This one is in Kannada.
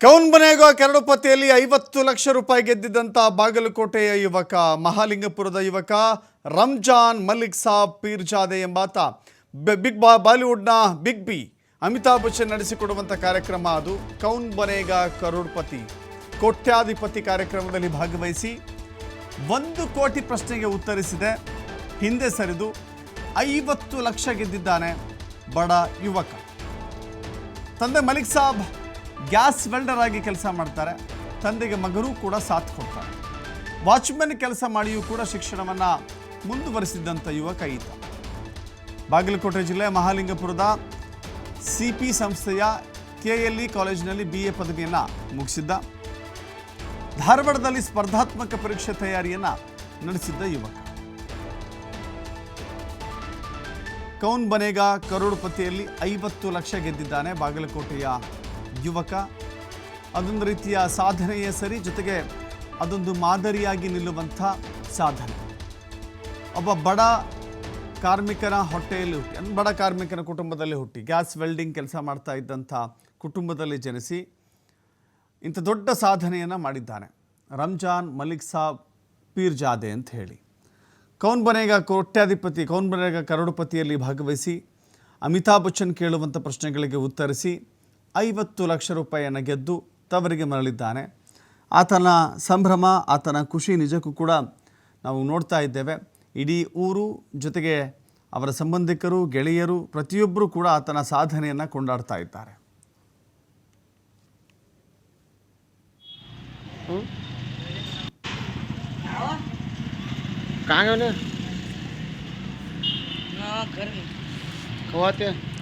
ಕೌನ್ ಬನೇಗೋ ಕರಡುಪತಿಯಲ್ಲಿ ಐವತ್ತು ಲಕ್ಷ ರೂಪಾಯಿ ಗೆದ್ದಿದ್ದಂಥ ಬಾಗಲಕೋಟೆಯ ಯುವಕ, ಮಹಾಲಿಂಗಪುರದ ಯುವಕ ರಂಜಾನ್ ಮಲ್ಲಿಕ್ ಸಾಬ್ ಪೀರ್ಜಾದೆ ಎಂಬಾತ. ಬಿಗ್ ಬಾ, ಬಾಲಿವುಡ್ನ ಬಿಗ್ ಬಿ ಅಮಿತಾಬ್ ಬಚ್ಚನ್ ನಡೆಸಿಕೊಡುವಂಥ ಕಾರ್ಯಕ್ರಮ ಅದು. ಕೌನ್ ಬನೇಗ ಕರೋಡ್ಪತಿ ಕೋಟ್ಯಾಧಿಪತಿ ಕಾರ್ಯಕ್ರಮದಲ್ಲಿ ಭಾಗವಹಿಸಿ ಒಂದು ಕೋಟಿ ಪ್ರಶ್ನೆಗೆ ಉತ್ತರಿಸಿದೆ. ಹಿಂದೆ ಸರಿದು ಐವತ್ತು ಲಕ್ಷ ಗೆದ್ದಿದ್ದಾನೆ ಬಡ ಯುವಕ. ತಂದೆ ಮಲಿಕ್ ಸಾಬ್ ಗ್ಯಾಸ್ ವೆಲ್ಡರ್ ಆಗಿ ಕೆಲಸ ಮಾಡ್ತಾರೆ. ತಂದೆಗೆ ಮಗರೂ ಕೂಡ ಸಾಥ್ ಕೊಡ್ತಾರೆ. ವಾಚ್ಮೆನ್ ಕೆಲಸ ಮಾಡಿಯೂ ಕೂಡ ಶಿಕ್ಷಣವನ್ನು ಮುಂದುವರೆಸಿದ್ದಂಥ ಯುವಕ ಈತ. ಬಾಗಲಕೋಟೆ ಜಿಲ್ಲೆ ಮಹಾಲಿಂಗಪುರದ ಸಿ ಪಿ ಸಂಸ್ಥೆಯ ಕೆ ಎಲ್ ಇ ಕಾಲೇಜಿನಲ್ಲಿ ಬಿ ಎ ಪದವಿಯನ್ನು ಮುಗಿಸಿದ್ದ. ಧಾರವಾಡದಲ್ಲಿ ಸ್ಪರ್ಧಾತ್ಮಕ ಪರೀಕ್ಷೆ ತಯಾರಿಯನ್ನು ನಡೆಸಿದ್ದ ಯುವಕ. ಕೌನ್ ಬನೇಗ ಕರೋಡ್ಪತಿಯಲ್ಲಿ ಐವತ್ತು ಲಕ್ಷ ಗೆದ್ದಿದ್ದಾನೆ ಬಾಗಲಕೋಟೆಯ ಯುವಕ. ಅದೊಂದು ರೀತಿಯ ಸಾಧನೆಯೇ ಸರಿ, ಜೊತೆಗೆ ಅದೊಂದು ಮಾದರಿಯಾಗಿ ನಿಲ್ಲುವಂಥ ಸಾಧನೆ. ಒಬ್ಬ ಬಡ ಕಾರ್ಮಿಕನ ಹೊಟ್ಟೆಯಲ್ಲಿ ಹುಟ್ಟಿ ಬಡ ಕಾರ್ಮಿಕನ ಕುಟುಂಬದಲ್ಲಿ ಹುಟ್ಟಿ, ಗ್ಯಾಸ್ ವೆಲ್ಡಿಂಗ್ ಕೆಲಸ ಮಾಡ್ತಾ ಇದ್ದಂಥ ಕುಟುಂಬದಲ್ಲಿ ಜನಿಸಿ ಇಂಥ ದೊಡ್ಡ ಸಾಧನೆಯನ್ನು ಮಾಡಿದ್ದಾನೆ. ರಂಜಾನ್ ಮಲಿಕ್ ಸಾಬ್ ಪೀರ್ಜಾದೆ ಅಂತ ಹೇಳಿ. ಕೌನ್ ಬನೇಗ ಕೋಟ್ಯಾಧಿಪತಿ, ಕೌನ್ ಬನೇಗ ಕರೋಡುಪತಿಯಲ್ಲಿ ಭಾಗವಹಿಸಿ, ಅಮಿತಾಬ್ ಬಚ್ಚನ್ ಕೇಳುವಂಥ ಪ್ರಶ್ನೆಗಳಿಗೆ ಉತ್ತರಿಸಿ, ಐವತ್ತು ಲಕ್ಷ ರೂಪಾಯಿಯನ್ನು ಗೆದ್ದು ತವರಿಗೆ ಮರಳಿದ್ದಾನೆ. ಆತನ ಸಂಭ್ರಮ, ಆತನ ಖುಷಿ ನಿಜಕ್ಕೂ ಕೂಡ ನಾವು ನೋಡ್ತಾ ಇದ್ದೇವೆ. ಇಡೀ ಊರು ಜೊತೆಗೆ ಅವರ ಸಂಬಂಧಿಕರು, ಗೆಳೆಯರು ಪ್ರತಿಯೊಬ್ಬರೂ ಕೂಡ ಆತನ ಸಾಧನೆಯನ್ನು ಕೊಂಡಾಡ್ತಾ ಇದ್ದಾರೆ. कहाँ गए ना उन्हें खवाते हैं